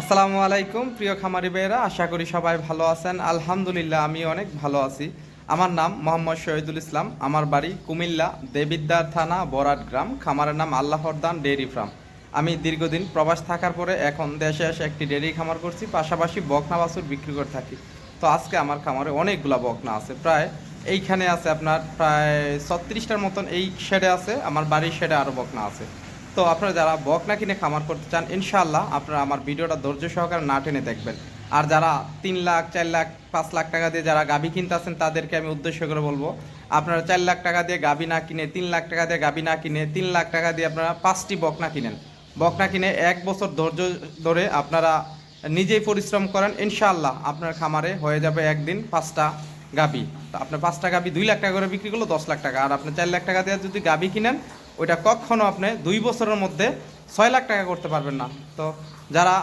আসসালামু আলাইকুম, প্রিয় খামারি ভাইয়েরা, আশা করি সবাই ভালো আছেন। আলহামদুলিল্লাহ আমি অনেক ভালো আছি। আমার নাম মোহাম্মদ শহীদুল ইসলাম, আমার বাড়ি কুমিল্লা দেবিদ্দার থানা, বরাট গ্রাম। খামারের নাম আল্লাহরদান ডেয়ারি ফার্ম। আমি দীর্ঘদিন প্রবাস থাকার পরে এখন দেশে এসে একটি ডেয়ারি খামার করছি, পাশাপাশি বকনা বাছুর বিক্রি করে থাকি। তো আজকে আমার খামারে অনেকগুলা বকনা আছে। প্রায় এইখানে আছে আপনার প্রায় ছত্রিশটার মতন এই শেডে আছে, আমার বাড়ির শেডে আরও বকনা আছে। তো আপনারা যারা বকনা কিনে খামার করতে চান ইনশাল্লাহ আপনারা আমার ভিডিওটা ধৈর্য সহকারে না টেনে দেখবেন। আর যারা তিন লাখ, চার লাখ, পাঁচ লাখ টাকা দিয়ে যারা গাভী কিনতে আছেন তাদেরকে আমি উদ্দেশ্য করে বলব, আপনারা চার লাখ টাকা দিয়ে গাভী না কিনে, তিন লাখ টাকা দিয়ে গাভী না কিনে, তিন লাখ টাকা দিয়ে আপনারা পাঁচটি বকনা কিনেন। বকনা কিনে এক বছর ধৈর্য ধরে আপনারা নিজেই পরিশ্রম করেন, ইনশাআল্লাহ আপনার খামারে হয়ে যাবে একদিন পাঁচটা তো আপনার পাঁচটা গাবি দুই লাখ টাকা করে বিক্রি করল, দশ লাখ টাকা। আর আপনি চার লাখ টাকা দিয়ে যদি গাবি কিনেন ওইটা কখনো আপনি দুই বছরের মধ্যে ছয় লাখ টাকা করতে পারবেন না। তো যারা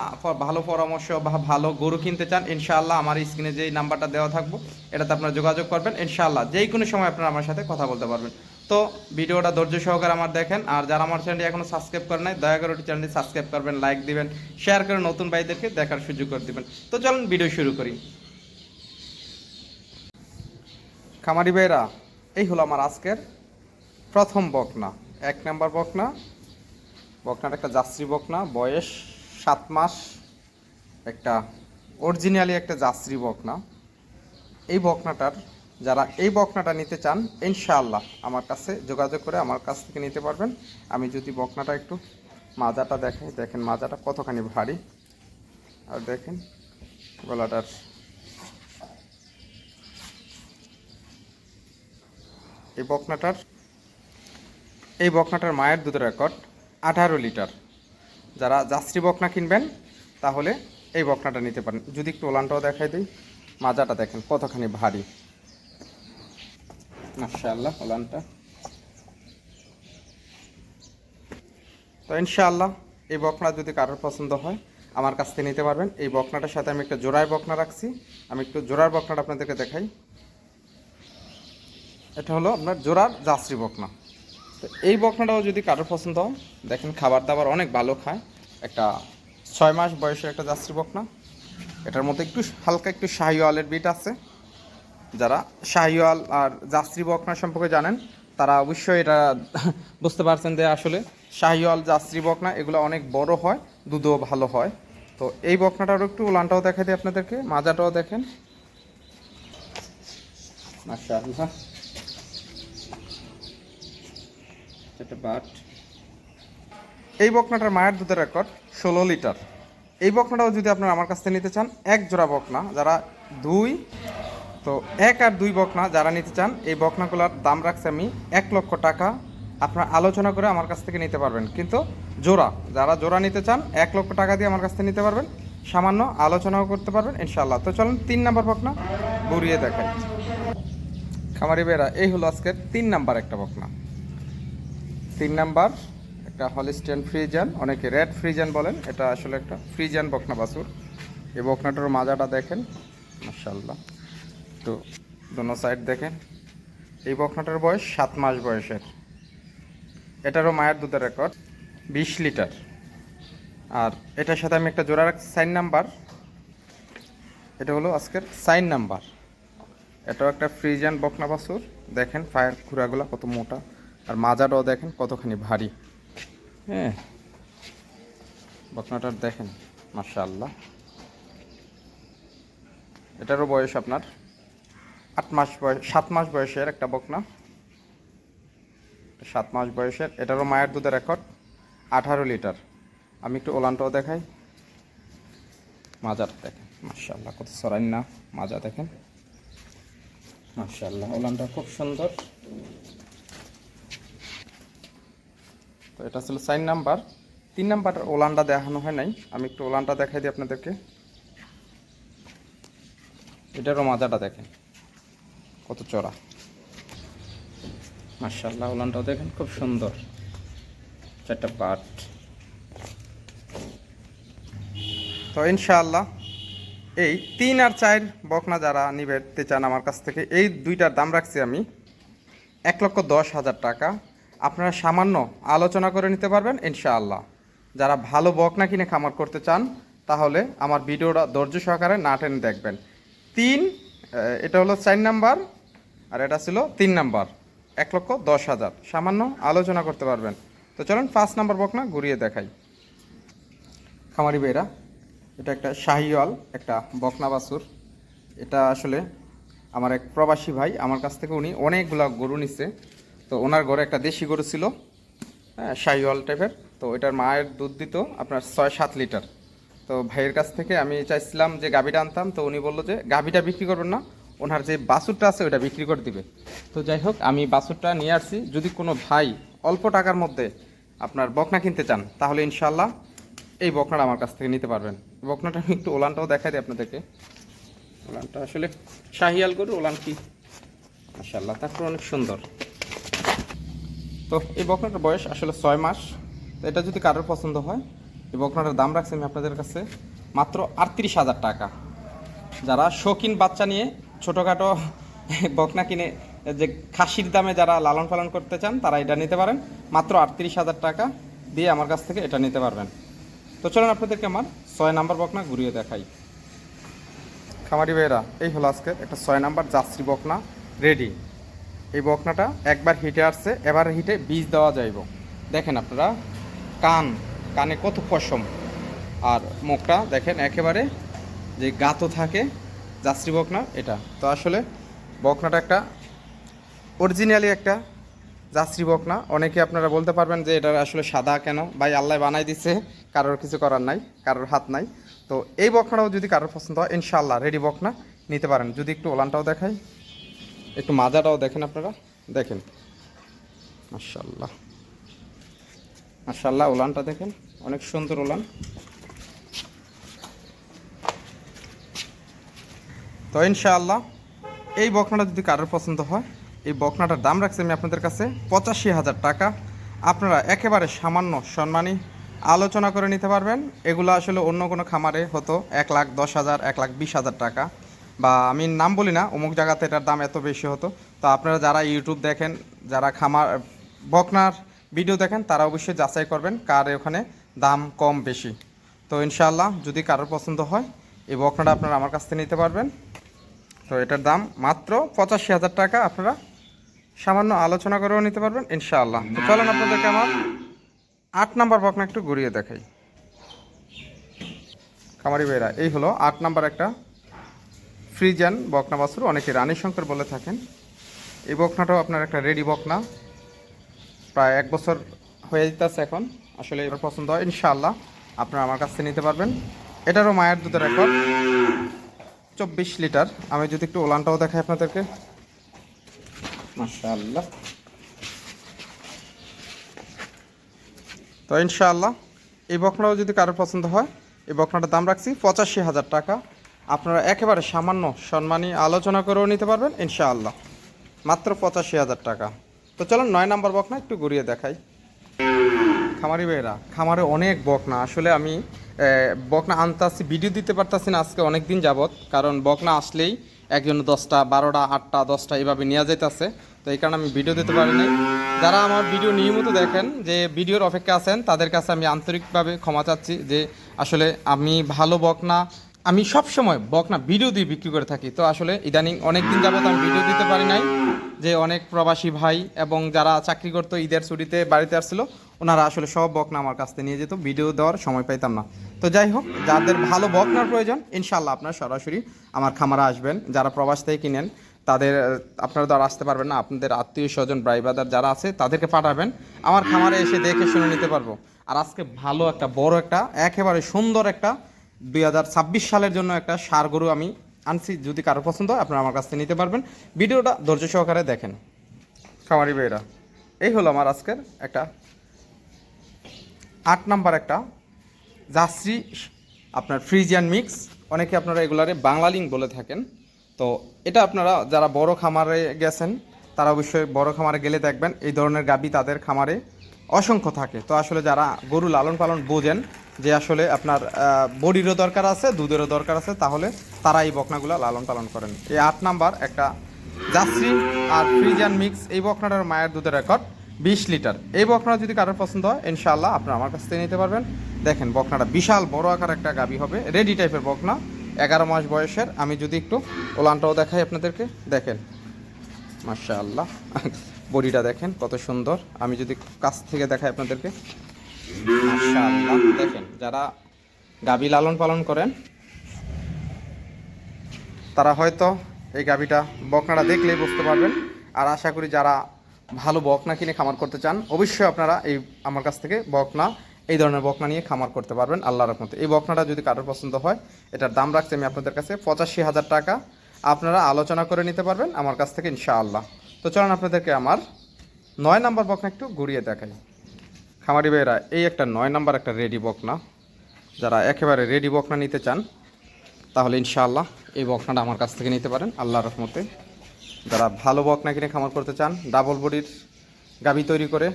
ভালো পরামর্শ বা ভালো গরু কিনতে চান, ইনশাআল্লাহ আমার স্ক্রিনে যেই নাম্বারটা দেওয়া থাকব, এটাতে আপনারা যোগাযোগ করবেন। ইনশাআল্লাহ যেই কোনো সময় আপনারা আমার সাথে কথা বলতে পারবেন। তো ভিডিওটা ধৈর্য সহকারে আমার দেখেন। আর যারা আমার চ্যানেলটি এখনও সাবস্ক্রাইব করেন নাই, দয়া করে ওটি চ্যানেলটি সাবস্ক্রাইব করবেন, লাইক দিবেন, শেয়ার করে নতুন ভাইদেরকে দেখার সুযোগ করে দিবেন। তো চলুন ভিডিও শুরু করি। খামারি ভাইরা, এই হলো আমার আজকের প্রথম বকনা। এক নাম্বার বকনা। বকনাটা একটা যাত্রী বকনা, বয়স সাত মাস। একটা অরিজিনালি একটা যাত্রী বকনা। এই বকনাটার, যারা এই বকনাটা নিতে চান, ইনশাআল্লাহ আমার কাছে যোগাযোগ করে আমার কাছ থেকে নিতে পারবেন। আমি যদি বকনাটা একটু মাজাটা দেখাই, দেখেন মাজাটা কতখানি ভারী। আর দেখেন গলাটার এই বকনাটার এই বকনাটার মায়ের দুধের রেকর্ড, আঠারো লিটার। যারা যাত্রী বকনা কিনবেন, তাহলে এই বকনাটা নিতে পারেন। যদি একটু ওলানটাও দেখাই দিই, মাজাটা দেখেন কতখানি ভারী। মাশাআল্লাহ, ওলানটা। তো ইনশাআল্লাহ, এই বকনা যদি কারোর পছন্দ হয়, আমার কাছ থেকে নিতে পারবেন। এই বকনাটার সাথে আমি একটা জোড়ায় বকনা রাখছি। আমি একটু জোড়ার বকনাটা আপনাদেরকে দেখাই। এটা হলো আপনার জোড়ার যাত্রী বকনা। এই বকনাটাও যদি কারোর পছন্দ হয় দেখেন খাবার দাবার অনেক ভালো খায়। একটা ছয় মাস বয়সের একটা যাত্রী বকনা। এটার মধ্যে একটু হালকা একটু শাহিওয়ালের বিট আছে। যারা শাহিওয়াল আর যাত্রী বকনা সম্পর্কে জানেন, তারা অবশ্যই এটা বুঝতে পারছেন যে আসলে শাহিওয়াল যাত্রী বকনা এগুলো অনেক বড় হয়, দুধও ভালো হয়। তো এই বকনাটারও একটু উলানটাও দেখা দিই আপনাদেরকে, মাজাটাও দেখেন। মাশাআল্লাহ। এটা বাট এই বকনাটার মায়ের দুধের রেকর্ড ষোলো লিটার। এই বকনাটাও যদি আপনারা আমার কাছ থেকে নিতে চান, এক জোড়া বকনা, যারা দুই, তো এক আর দুই বকনা যারা নিতে চান, এই বকনাগুলোর দাম রাখছি আমি এক লক্ষ টাকা। আপনারা আলোচনা করে আমার কাছ থেকে নিতে পারবেন। কিন্তু জোড়া, যারা জোড়া নিতে চান, এক লক্ষ টাকা দিয়ে আমার কাছ থেকে নিতে পারবেন। সামান্য আলোচনাও করতে পারবেন ইনশাল্লাহ তো চলুন তিন নাম্বার বকনা ঘুরিয়ে দেখাই খামারি বেড়া এই হলো আজকের তিন নাম্বার একটা বকনা। তিন নাম্বার, একটা হলিস্টিয়ান ফ্রিজান অনেকে রেড ফ্রিজান বলেন, এটা আসলে একটা ফ্রিজান বকনা বাসুর এই বকনাটার মাজাটা দেখেন মাশাল্লাহ তো দোনো সাইড দেখেন। এই বকনাটার বয়স সাত মাস বয়সের। এটারও মায়ের দুধের রেকর্ড, বিশ লিটার। আর এটার সাথে আমি একটা জোড়া রাখছি, সাইন নাম্বার। এটা হলো আজকের সাইন নাম্বার। এটাও একটা ফ্রিজান বকনা বাছুর। দেখেন ফায়ার খুঁড়াগুলো কত মোটা। আর মাজাটাও দেখেন কতখানি ভারী। হ্যাঁ। বকনাটার দেখেন, মাশাআল্লাহ। এটারও বয়স আপনার আট মাস বয়স, সাত মাস বয়সের একটা বকনা। সাত মাস বয়সের, এটারও মায়ের দুধের রেকর্ড, আঠারো লিটার। আমি একটু ওলানটাও দেখাই। মাজার দেখেন, মাশাআল্লাহ, কত সরাইন না, মাজা দেখেন। মাশাআল্লাহ, ওলানটা খুব সুন্দর। তো এটা ছিল সাইন নাম্বার। তিন নাম্বার ওলানটা দেখানো হয় নাই। আমি একটু ওলানটা দেখাই দিই আপনাদেরকে। এটারও মাজাটা দেখেন। কত চড়া। মার্শাল্লাহ ওলানটাও দেখেন খুব সুন্দর। চারটা পাট। তো ইনশাআল্লাহ, এই তিন আর চার বকনা যারা নিবেতে চান আমার কাছ থেকে, এই দুইটার দাম রাখছি আমি এক লক্ষ দশ হাজার টাকা। আপনারা সামান্য আলোচনা করে নিতে পারবেন, ইনশাআল্লাহ। যারা ভালো বকনা কিনে খামার করতে চান, তাহলে আমার ভিডিওটা ধৈর্য সহকারে না টেনে দেখবেন। তিন এটা হলো চার নাম্বার, আর এটা ছিল তিন নাম্বার। এক লক্ষ দশ হাজার। সামান্য আলোচনা করতে পারবেন। তো চলুন পাঁচ নাম্বার বকনা ঘুরিয়ে দেখাই। খামারি বেরা এটা একটা শাহিওয়াল, একটা বকনা বাছুর। এটা আসলে আমার এক প্রবাসী ভাই, আমার কাছ থেকে উনি অনেকগুলা গরু নিচ্ছে তো ওনার ঘরে একটা দেশি গরু ছিল হ্যাঁ শাহিওয়াল টাইপের। তো এটার মায়ের দুধ দিত, আপনার ছয় সাত লিটার। তো ভাইয়ের কাছ থেকে আমি চাইছিলাম যে গাভিটা আনতাম, তো উনি বলল যে গাভিটা বিক্রি করবেন না, ওনার যে বাছুরটা আছে ওটা বিক্রি করে দিবে। তো যাই হোক, আমি বাছুরটা নিয়ে আসছি। যদি কোনো ভাই অল্প টাকার মধ্যে আপনার বকনা কিনতে চান, তাহলে ইনশাল্লাহ এই বকনাটা আমার কাছ থেকে নিতে পারবেন। বকনাটা আমি একটু ওলানটাও দেখাই দিই আপনাদেরকে। ওলানটা আসলে শাহিয়াল গরু, ওলান কি? মাশাল্লাহ তারপর অনেক সুন্দর। তো এই বকনাটার বয়স আসলে ছয় মাস। তো এটা যদি কারোর পছন্দ হয়, এই বকনাটার দাম রাখছি আমি আপনাদের কাছে মাত্র আটত্রিশ হাজার টাকা। যারা শৌখিন বাচ্চা নিয়ে ছোটোখাটো বকনা কিনে, যে খাসির দামে যারা লালন পালন করতে চান, তারা এটা নিতে পারেন। মাত্র আটত্রিশ হাজার টাকা দিয়ে আমার কাছ থেকে এটা নিতে পারবেন। তো চলুন আপনাদেরকে আমার ছয় নাম্বার বকনা ঘুরিয়ে দেখাই। খামারি ভাইয়েরা, এই হলো আজকে একটা ছয় নাম্বার যাত্রী বকনা রেডি। এই বকনাটা একবার হিটে আসছে, এবার হিটে বীজ দেওয়া যাইব। দেখেন আপনারা, কান, কানে কত পশম। আর মুখটা দেখেন একেবারে যে গাতো থাকে, যাত্রী বকনা এটা। তো আসলে বকনাটা একটা অরিজিনালি একটা যাত্রী বকনা। অনেকে আপনারা বলতে পারবেন যে এটা আসলে সাদা কেন? ভাই, আল্লাহ বানাই দিছে, কারোর কিছু করার নাই, কারোর হাত নাই। তো এই বকনাটাও যদি কারোর পছন্দ হয় ইনশাল্লাহ রেডি বকনা নিতে পারেন। যদি একটু ওলানটাও দেখাই। একটু মাজাটাও দেখেন আপনারা। দেখেন। মাশাল্লাহ মাশাল্লাহ ওলানটা দেখেন। অনেক সুন্দর ওলান তো ইনশাআল্লাহ, এই বকনাটা যদি কারোর পছন্দ হয়, এই বকনাটার দাম রাখছি আমি আপনাদের কাছে পঁচাশি হাজার টাকা। আপনারা একেবারে সামান্য সম্মানী আলোচনা করে নিতে পারবেন। এগুলো আসলে অন্য কোনো খামারে হতো এক লাখ দশ হাজার, এক লাখ বিশ হাজার টাকা। বা আমি নাম বলি না, অমুক জায়গাতে এটার দাম এত বেশি হতো। তো আপনারা যারা ইউটিউব দেখেন, যারা খামার, বকনার ভিডিও দেখেন, তারা অবশ্যই যাচাই করবেন কার ওখানে দাম কম বেশি। তো ইনশাআল্লাহ যদি কারোর পছন্দ হয়, এই বকনাটা আপনারা আমার কাছ থেকে নিতে পারবেন। তো এটার দাম মাত্র পঁচাশি হাজার টাকা, আপনারা সামান্য আলোচনা করেও নিতে পারবেন, ইনশাআল্লাহ। তো চলেন আপনাদেরকে আমার আট নাম্বার বকনা একটু ঘুরিয়ে দেখাই। খামারি ভাইরা, এই হলো আট নাম্বার একটা ফ্রিজান, বকনা বাছুর, অনেকে রানী শঙ্কর বলে থাকেন। এই বকনাটাও আপনার একটা রেডি বকনা। প্রায় এক বছর হয়ে যেতেছে এখন। আসলে এবার পছন্দ হয়। ইনশাআল্লাহ আপনারা আমার কাছ থেকে নিতে পারবেন। এটারও মায়ের দুধের রেকর্ড। চব্বিশ লিটার। আমি যদি একটু ওলানটাও দেখাই আপনাদেরকে। মাশাআল্লাহ। তো ইনশাআল্লাহ, এই বকনাটাও যদি কারোর পছন্দ হয়, এই বকনাটার দাম রাখছি পঁচাশি হাজার টাকা। আপনারা একেবারে সামান্য সম্মানী আলোচনা করেও নিতে পারবেন, ইনশাআল্লাহ। মাত্র পঁচাশি হাজার টাকা। তো চলুন, নয় নাম্বার বকনা একটু ঘুরিয়ে দেখাই। খামারি ভাইয়েরা, খামারে অনেক বকনা। আসলে আমি বকনা আনতাছি, ভিডিও দিতে পারতাছি না আজকে অনেক দিন যাবত কারণ বকনা আসলেই একজন দশটা, বারোটা, আটটা, দশটা এভাবে নেওয়া যাইতেছে। তো এই কারণে আমি ভিডিও দিতে পারি নাই। যারা আমার ভিডিও নিয়মিত দেখেন, যে ভিডিওর অপেক্ষা আছেন, তাদের কাছে আমি আন্তরিকভাবে ক্ষমা চাচ্ছি যে আসলে আমি ভালো বকনা আমি সব সময় বকনা ভিডিও দিয়ে বিক্রি করে থাকি। তো আসলে ইদানিং অনেক দিন যাবত আমি ভিডিও দিতে পারি নাই যে অনেক প্রবাসী ভাই এবং যারা চাকরি করতো ঈদের ছুটিতে বাড়িতে আসছিল, ওনারা আসলে সব বকনা আমার কাছ থেকে নিয়ে যেত, ভিডিও দেওয়ার সময় পাইতাম না। তো যাই হোক, যাদের ভালো বকনার প্রয়োজন ইনশাল্লাহ আপনারা সরাসরি আমার খামারে আসবেন। যারা প্রবাস থেকে কিনেন, তাদের, আপনারা তো আর আসতে পারবেন না, আপনাদের আত্মীয় স্বজন, ভাই ব্রাদার যারা আছে, তাদেরকে পাঠাবেন। আমার খামারে এসে দেখে শুনে নিতে পারব। আর আজকে ভালো একটা, বড় একটা, একেবারে সুন্দর একটা দুই হাজার ছাব্বিশ সালের জন্য একটা সার গরু আমি আনছি। যদি কারও পছন্দ হয়, আপনারা আমার কাছ থেকে নিতে পারবেন। ভিডিওটা ধৈর্য সহকারে দেখেন। খামারি ভাইরা এই হলো আমার আজকের একটা আট নাম্বার একটা জাসরি আপনার ফ্রিজিয়ান মিক্স। অনেকে আপনারা এগুলারে বাংলা লিঙ্ক বলে থাকেন। তো এটা আপনারা যারা বড় খামারে গেছেন, তারা অবশ্যই বড় খামারে গেলে দেখবেন, এই ধরনের গাবি তাদের খামারে অসংখ্য থাকে। তো আসলে যারা গরু লালন পালন বোঝেন যে আসলে আপনার বডিরও দরকার আছে, দুধেরও দরকার আছে, তাহলে তারা এই বকনাগুলো লালন পালন করেন। এই আট নাম্বার একটা জাসরি আর ফ্রিজিয়ান মিক্স, এই বকনাটার মায়ের দুধের রেকর্ড বিশ লিটার। এই বকনা যদি কারোর পছন্দ হয়, ইনশাআল্লাহ আপনারা আমার কাছ থেকে নিতে পারবেন। দেখেন, বকনাটা বিশাল বড় আকার একটা গাবি হবে, রেডি টাইপের বকনা, এগারো মাস বয়সের। আমি যদি একটু ওলানটাও দেখাই আপনাদেরকে। দেখেন মাশা আল্লাহ বডিটা দেখেন কত সুন্দর। আমি যদি কাছ থেকে দেখাই আপনাদেরকে। আল্লাহ দেখেন, যারা গাবি লালন পালন করেন, তারা হয়তো এই গাবিটা বকনাটা দেখলেই বুঝতে পারবেন। আর আশা করি যারা ভালো বকনা কিনে খামার করতে চান, অবশ্যই আপনারা এই আমার কাছ থেকে বকনা, এই ধরনের বকনা নিয়ে খামার করতে পারবেন আল্লাহর রহমতে। এই বকনাটা যদি কারোর পছন্দ হয়, এটার দাম রাখছি আমি আপনাদের কাছে পঁচাশি হাজার টাকা। আপনারা আলোচনা করে নিতে পারবেন আমার কাছ থেকে ইনশাআল্লাহ। তো চলুন আপনাদেরকে আমার নয় নাম্বার বকনা একটু ঘুরিয়ে দেখাই। খামারি ভাইয়েরা, এই একটা নয় নাম্বার একটা রেডি বকনা যারা একেবারে রেডি বকনা নিতে চান, তাহলে ইনশাআল্লাহ এই বকনাটা আমার কাছ থেকে নিতে পারেন। আল্লাহর রহমতে যারা ভালো বকনা কিনে খামার করতে চান ডাবল বডির গাবি তৈরি করে,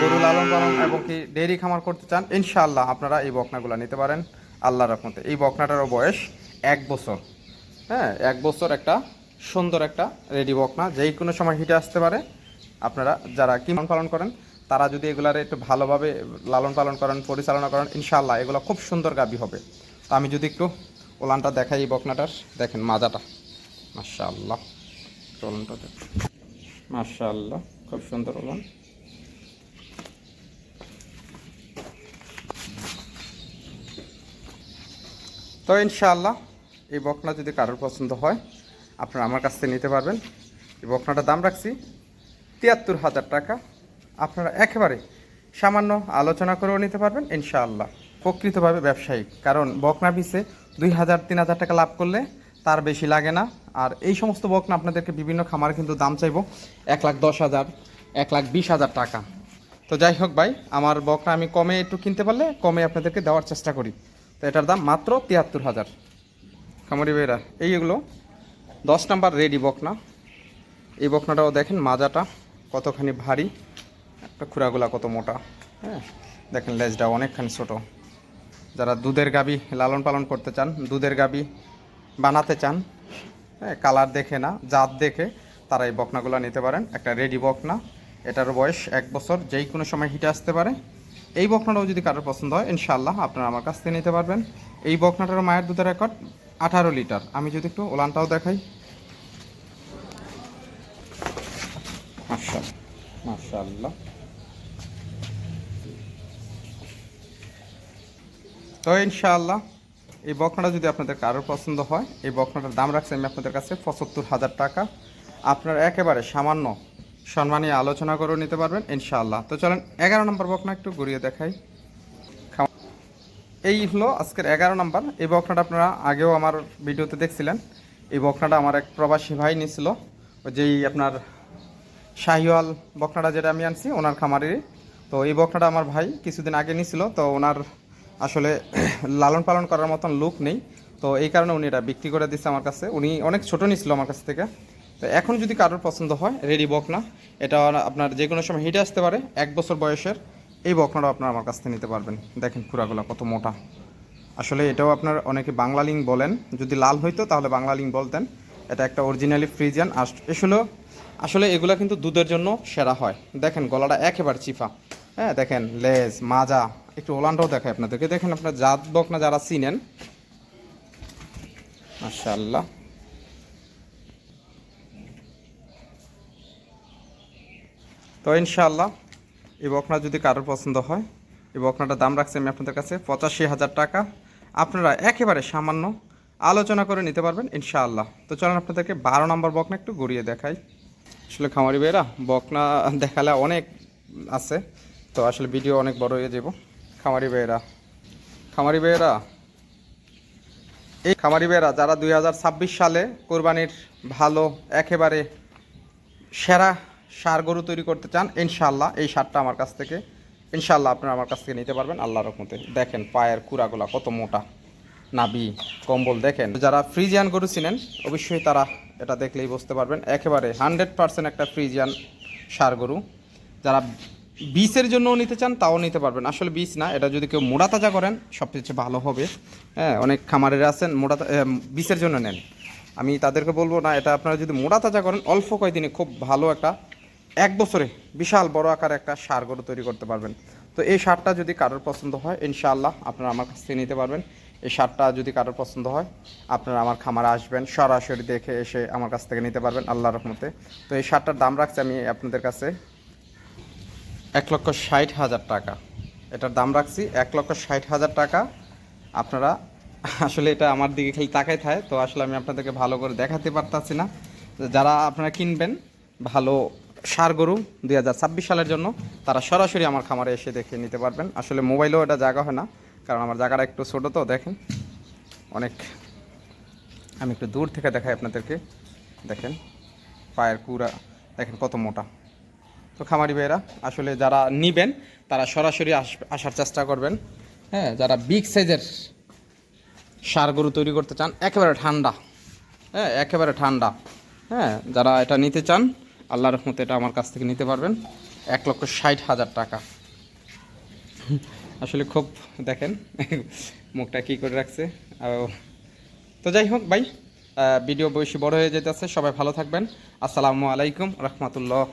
গরু লালন পালন এবং কি ডেয়ারি খামার করতে চান, ইনশাআল্লাহ আপনারা এই বকনাগুলো নিতে পারেন। আল্লাহর রহমতে। এই বকনাটারও বয়স এক বছর। হ্যাঁ এক বছর একটা সুন্দর একটা রেডি বকনা যেই কোনো সময় হিটে আসতে পারে, আপনারা যারা কিমন পালন করেন তারা যদি এগুলার একটু ভালোভাবে লালন পালন করেন, পরিচালনা করেন ইনশাল্লাহ এগুলো খুব সুন্দর গাবি হবে। তো আমি যদি একটু ওলানটা দেখাই এই বকনাটার, দেখেন মাজাটা। মাশাআল্লাহ, ওলানটা দেখ মাশাআল্লাহ, খুব সুন্দর ওলান। তো ইনশাআল্লাহ এই বকনা যদি কারোর পছন্দ হয়, আপনারা আমার কাছ থেকে নিতে পারবেন। এই বকনাটার দাম রাখছি তিয়াত্তর হাজার টাকা। আপনারা একেবারে সামান্য আলোচনা করেও নিতে পারবেন, ইনশাআল্লাহ। প্রকৃতভাবে ব্যবসায়িক, কারণ বকনা পিসে দুই হাজার, তিন হাজার টাকা লাভ করলে তার বেশি লাগে না। আর এই সমস্ত বকনা আপনাদেরকে বিভিন্ন খামারে কিন্তু দাম চাইব, এক লাখ দশ হাজার, এক লাখ বিশ হাজার টাকা। তো যাই হোক ভাই, আমার বকনা আমি কমে একটু কিনতে পারলে কমে আপনাদেরকে দেওয়ার চেষ্টা করি। তো এটার দাম মাত্র তিয়াত্তর হাজার। খামারি ভাইরা এইগুলো দশ নাম্বার রেডি বকনা। এই বকনাটাও দেখেন মাজাটা কতখানি ভারী। খুরাগুলা কত মোটা? হ্যাঁ দেখেন লেজটা অনেকখানি ছোট। যারা দুধের গাবি লালন পালন করতে চান, দুধের গাবি বানাতে চান হ্যাঁ কালার দেখে না, জাত দেখে তারা এই বকনাগুলো নিতে পারেন। একটা রেডি বকনা, এটার বয়স এক বছর, যেই কোনো সময় হিটে আসতে পারে। এই বকনাটাও যদি কারোর পছন্দ হয় ইনশাল্লাহ আপনারা আমার কাছ থেকে নিতে পারবেন। এই বকনাটার মায়ের দুধের রেকর্ড আঠারো লিটার। আমি যদি একটু ওলানটাও দেখাই। মাশাআল্লাহ মাশাআল্লাহ। তো ইনশাআল্লাহ, এই বকনাটা যদি আপনাদের কারোর পছন্দ হয়, এই বকনাটার দাম রাখছি আমি আপনাদের কাছে পঁচাত্তর হাজার টাকা। আপনারা একেবারে সামান্য সম্মানীয় আলোচনা করেও নিতে পারবেন ইনশাআল্লাহ। তো চলেন, এগারো নম্বর বকনা একটু ঘুরিয়ে দেখাই। এই হলো আজকের এগারো নম্বর। এই বকনাটা আপনারা আগেও আমার ভিডিওতে দেখছিলেন। এই বকনাটা আমার এক প্রবাসী ভাই নিয়েছিল যেই আপনার শাহিওয়াল বকনাটা যেটা আমি আনছি, ওনার খামারেরই। তো এই বকনাটা আমার ভাই কিছুদিন আগে নিছিল। তো ওনার আসলে লালন পালন করার মতন লুক নেই। তো এই কারণে উনি এটা বিক্রি করে দিচ্ছে আমার কাছে। উনি অনেক ছোট নিছিল আমার কাছ থেকে। তো এখন যদি কারোর পছন্দ হয়, রেডি বকনা। এটা আপনার যে কোনো সময় হিটে আসতে পারে, এক বছর বয়সের। এই বকনাটাও আপনার আমার কাছ থেকে নিতে পারবেন। দেখেন খুরাগুলো কত মোটা। আসলে এটাও আপনার অনেকে বাংলা লিঙ্ক বলেন। যদি লাল হইতো তাহলে বাংলা লিঙ্ক বলতেন। এটা একটা অরিজিনালি ফ্রিজিয়ান আসলে আসলে এগুলো কিন্তু দুধের জন্য সেরা হয়। দেখেন গলাটা একেবারে চিফা। হ্যাঁ দেখেন লেজ, মাজা একটু ওলানটাও দেখায় আপনাদেরকে। দেখেন আপনার জাত বকনা যারা চিনেন, মাশাআল্লাহ। তো ইনশাল্লাহ এই বকনা যদি কারোর পছন্দ হয়, এই বকনাটার দাম রাখছি আমি আপনাদের কাছে পঁচাশি হাজার টাকা। আপনারা একেবারে সামান্য আলোচনা করে নিতে পারবেন ইনশাআল্লাহ। তো চলেন আপনাদেরকে বারো নম্বর বকনা একটু ঘুরিয়ে দেখাই। আসলে খামারি ভাইয়েরা, বকনা দেখালে অনেক আছে, তো আসলে ভিডিও অনেক বড় হয়ে যাব। খামারি ভাইয়েরা। খামারি ভাইয়েরা, এই খামারি ভাইয়েরা যারা দুই হাজার ছাব্বিশ সালে কোরবানির ভালো, একেবারে সেরা সার গরু তৈরি করতে চান ইনশাল্লাহ এই সারটা আমার কাছ থেকে ইনশাল্লাহ আপনারা আমার কাছ থেকে নিতে পারবেন। আল্লাহর রকমতে দেখেন পায়ের কুড়াগুলা কত মোটা নাবি কম্বল দেখেন। যারা ফ্রিজিয়ান গরু ছিলেন অবশ্যই তারা এটা দেখলেই বুঝতে পারবেন। একেবারে হান্ড্রেড একটা ফ্রিজিয়ান সার গরু। যারা বীজের জন্যও নিতে চান তাও নিতে পারবেন। আসলে বীজ না এটা যদি কেউ মোড়া তাজা করেন সবচেয়ে ভালো হবে। হ্যাঁ অনেক খামারেরা আছেন মোড়া এ, জন্য নেন। আমি তাদেরকে বলব না এটা আপনারা যদি মোড়া তাজা করেন অল্প কয়েকদিনে খুব ভালো একটা এক বছরে বিশাল বড় আকারে একটা সার গরু তৈরি করতে পারবেন। তো এই সারটা যদি কারোর পছন্দ হয় ইনশাআল্লাহ আপনারা আমার কাছ থেকে নিতে পারবেন। এই সারটা যদি কারোর পছন্দ হয় আপনারা আমার খামারে আসবেন সরাসরি দেখে এসে আমার কাছ থেকে নিতে পারবেন আল্লাহর রহমতে। তো এই সারটার দাম রাখছি আমি আপনাদের কাছে। এক লক্ষ ষাট হাজার টাকা। এটার দাম রাখছি এক লক্ষ ষাট হাজার টাকা। আপনারা, আসলে এটা আমার দিকে খালি তাকাই থাকে, তো আসলে আমি আপনাদেরকে ভালো করে দেখাতে পারতাছি না। যারা আপনারা কিনবেন ভালো সার গরু দুই হাজার ছাব্বিশ সালের জন্য, তারা সরাসরি আমার খামারে এসে দেখে নিতে পারবেন। আসলে মোবাইলেও এটা জায়গা হয় না, কারণ আমার জায়গাটা একটু ছোটো তো, দেখেন। অনেক, আমি একটু দূর থেকে দেখাই আপনাদেরকে। দেখেন, পায়ের কুড়া দেখেন কত মোটা। তো খামারি ভাইয়েরা, আসলে যারা নিবেন, তারা সরাসরি আস- আসার চেষ্টা করবেন। হ্যাঁ যারা বিগ সাইজের সার গরু তৈরি করতে চান, একেবারে ঠান্ডা। হ্যাঁ একেবারে ঠান্ডা। হ্যাঁ যারা এটা নিতে চান, আল্লাহ রহমতে এটা আমার কাছ থেকে নিতে পারবেন। এক লক্ষ ষাট হাজার টাকা। আসলে খুব, দেখেন, মুখটা কী করে রাখছে। তো যাই হোক ভাই ভিডিও বেশি বড় হয়ে যেতেছে, সবাই ভালো থাকবেন। আসসালামু আলাইকুম রহমতুল্লাহ।